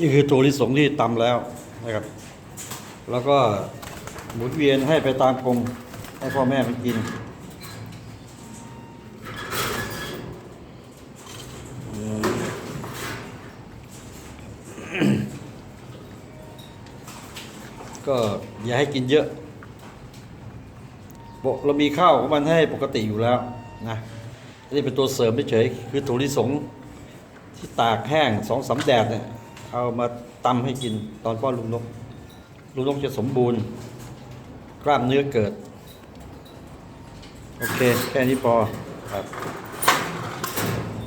นี่คือถั่วลิสงที่ตำแล้วนะครับ แล้วก็หมุนเวียนให้ไปตามกรงให้พ่อแม่มันกินก็อย่าให้กินเยอะบอกเรามีข้าวของมันให้ปกติอยู่แล้วนะนนี้เป็นตัวเสริมเฉยคือถั่วลิสงที่ตากแห้งสองสามแดดเนี่ย เอามาตำให้กินตอนป้อนลุงนกลุงนกจะสมบูรณ์ กล้ามเนื้อเกิด โอเค แค่นี้พอครับ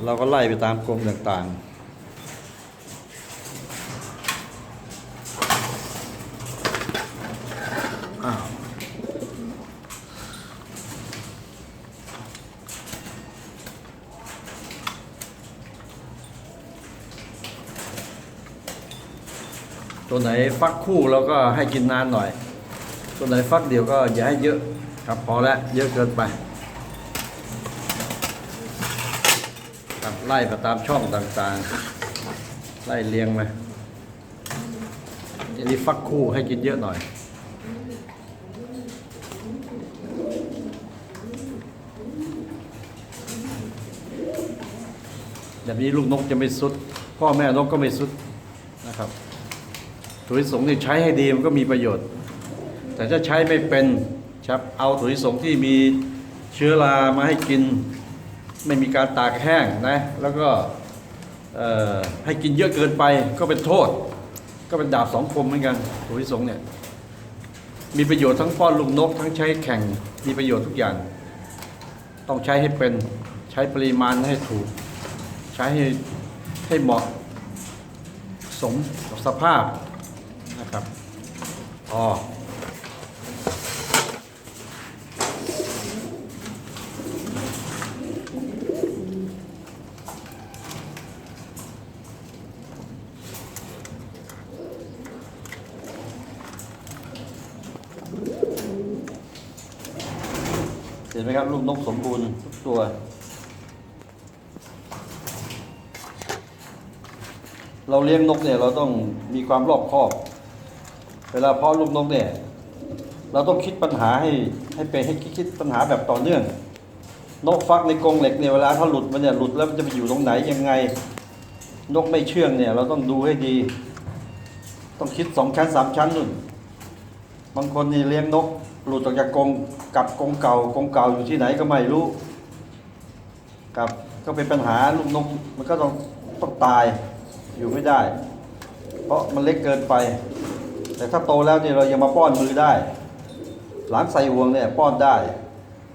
เราก็ไล่ไปตามกรงต่างๆ ตัวไหนฟักคู่เราก็ให้กินนานหน่อย ตัวไหนฟักเดียวก็อย่าให้เยอะครับพอแล้วเยอะเกินไปครับไล่ไปตามช่องต่างๆ ไล่เรียงมาอันนี้ฟักคู่ให้กินเยอะหน่อยแบบนี้ลูกนกจะไม่สุด พ่อแม่นกก็ไม่สุดนะครับ ถั่วลิสงนี่ใช้ให้ดีมันก็มีประโยชน์ แต่ถ้าใช้ไม่เป็นครับเอาถั่วลิสงที่มีเชื้อรามาให้กิน ไม่มีการตากแห้งนะแล้วก็ให้กินเยอะเกินไปก็เป็นโทษ ก็เป็นดาบสองคมเหมือนกันถั่วลิสงเนี่ยมีประโยชน์ทั้งป้อนลูกนก ทั้งใช้แข่งมีประโยชน์ทุกอย่าง ต้องใช้ให้เป็นใช้ปริมาณให้ถูก ใช้ให้ให้เหมาะสมกับสภาพ นะครับออเห็นไหมครับลูกนกสมบูรณ์ทุกตัว เราเลี้ยงนกเนี่ยเราต้องมีความรอบคอบ เวลาเพาะลูกนกเนี่ย เราต้องคิดปัญหาให้ให้เป็นให้คิดปัญหาแบบต่อเนื่อง นกฟักในกรงเหล็กเนี่ยเวลาถ้าหลุดมันเนี่ยหลุดแล้วมันจะไปอยู่ตรงไหนยังไง นกไม่เชื่องเนี่ย เราต้องดูให้ดี ต้องคิดสองชั้นสามชั้นนู่น บางคนนี่เลี้ยงนก หลุดออกจากกรงกลับกรงเก่ากรงเก่าอยู่ที่ไหนก็ไม่รู้กับก็เป็นปัญหาลูกนกมันก็ต้องต้องตายอยู่ไม่ได้ เพราะมันเล็กเกินไป แต่ถ้าโตแล้วเนี่ยเรายังมาป้อนมือได้ หลังใส่ห่วงเนี่ยป้อนได้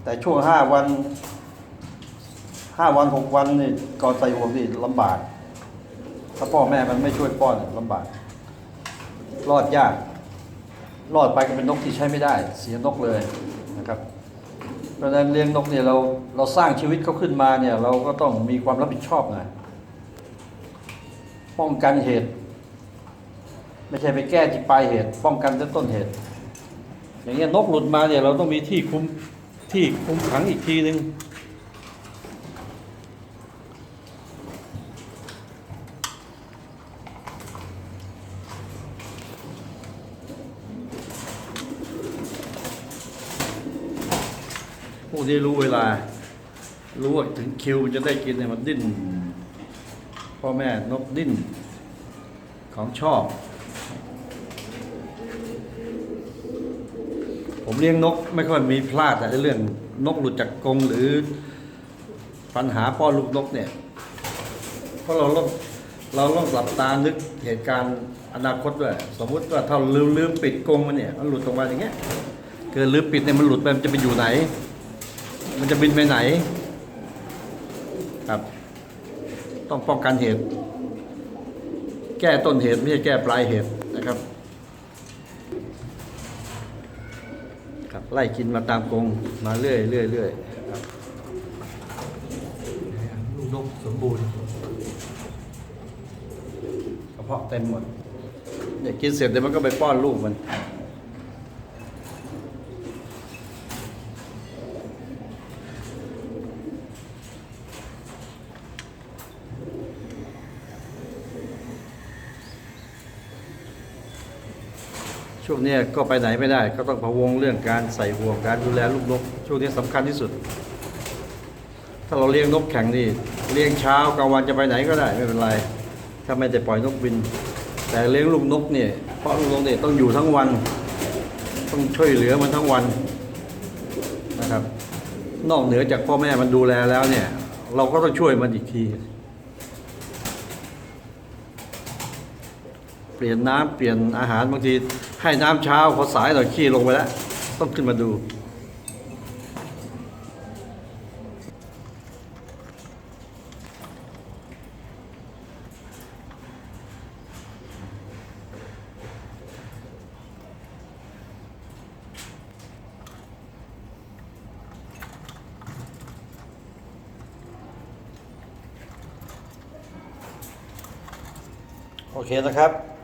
แต่ช่วงห้าวันห้าวันหกวันนี่ก่อนใส่ห่วงนี่ลำบาก ถ้าพ่อแม่มันไม่ช่วยป้อนลำบาก รอดยาก รอดไปก็เป็นนกที่ใช้ไม่ได้ เสียนกเลยนะครับ เพราะฉะนั้นเลี้ยงนกเนี่ยเราเราสร้างชีวิตเขาขึ้นมาเนี่ยเราก็ต้องมีความรับผิดชอบหน่อยป้องกันเหตุ ไม่ใช่ไปแก้ที่ปลายเหตุ ป้องกันที่ต้นเหตุ อย่างเงี้ยนกหลุดมาเนี่ยเราต้องมีที่คุมที่คุมขังอีกทีหนึ่งพวกนี้รู้เวลา รู้ว่าถึงคิวมันจะได้กินเนี่ยมันดิ้น พ่อแม่นกดิ้น ของชอบ ผมเลี้ยงนกไม่ค่อยมีพลาดแต่เรื่องนกหลุดจากกรงหรือปัญหาป้อนลูกนกเนี่ยเพราะเราต้องเราต้องหลับตานึกเหตุการณ์อนาคตด้วยสมมุติว่าถ้าลืมลืมปิดกรงมันเนี่ยมันหลุดออกมาอย่างเงี้ยเกิดลืมปิดเนี่ยมันหลุดไปมันจะไปอยู่ไหน มันจะบินไปไหน ครับ ต้องป้องกันเหตุ แก้ต้นเหตุไม่ใช่แก้ปลายเหตุนะครับ ครับ ไล่กินมาตามกรงมาเรื่อยเรื่อยเรื่อยครับลูกนกสมบูรณ์กระเพาะเต็มหมดเนี่ยกินเสร็จเดี๋ยวมันก็ไปป้อนลูกมัน ช่วงนี้ก็ไปไหนไม่ได้ ก็ต้องพะวงเรื่องการใส่ห่วงการดูแลลูกนก ช่วงนี้สำคัญที่สุด ถ้าเราเลี้ยงนกแข่งนี่เลี้ยงเช้ากลางวันจะไปไหนก็ได้ไม่เป็นไร ถ้าไม่ได้ปล่อยนกบิน แต่เลี้ยงลูกนกเนี่ยเพราะลูกนกเนี่ยต้องอยู่ทั้งวัน ต้องช่วยเหลือมันทั้งวันนะครับ นอกเหนือจากพ่อแม่มันดูแลแล้วเนี่ย เราก็ต้องช่วยมันอีกที เปลี่ยนน้ำเปลี่ยนอาหารบางทีให้น้ำเช้าพอสายหน่อยขี้ลงไปแล้ว ต้องขึ้นมาดู โอเคนะครับ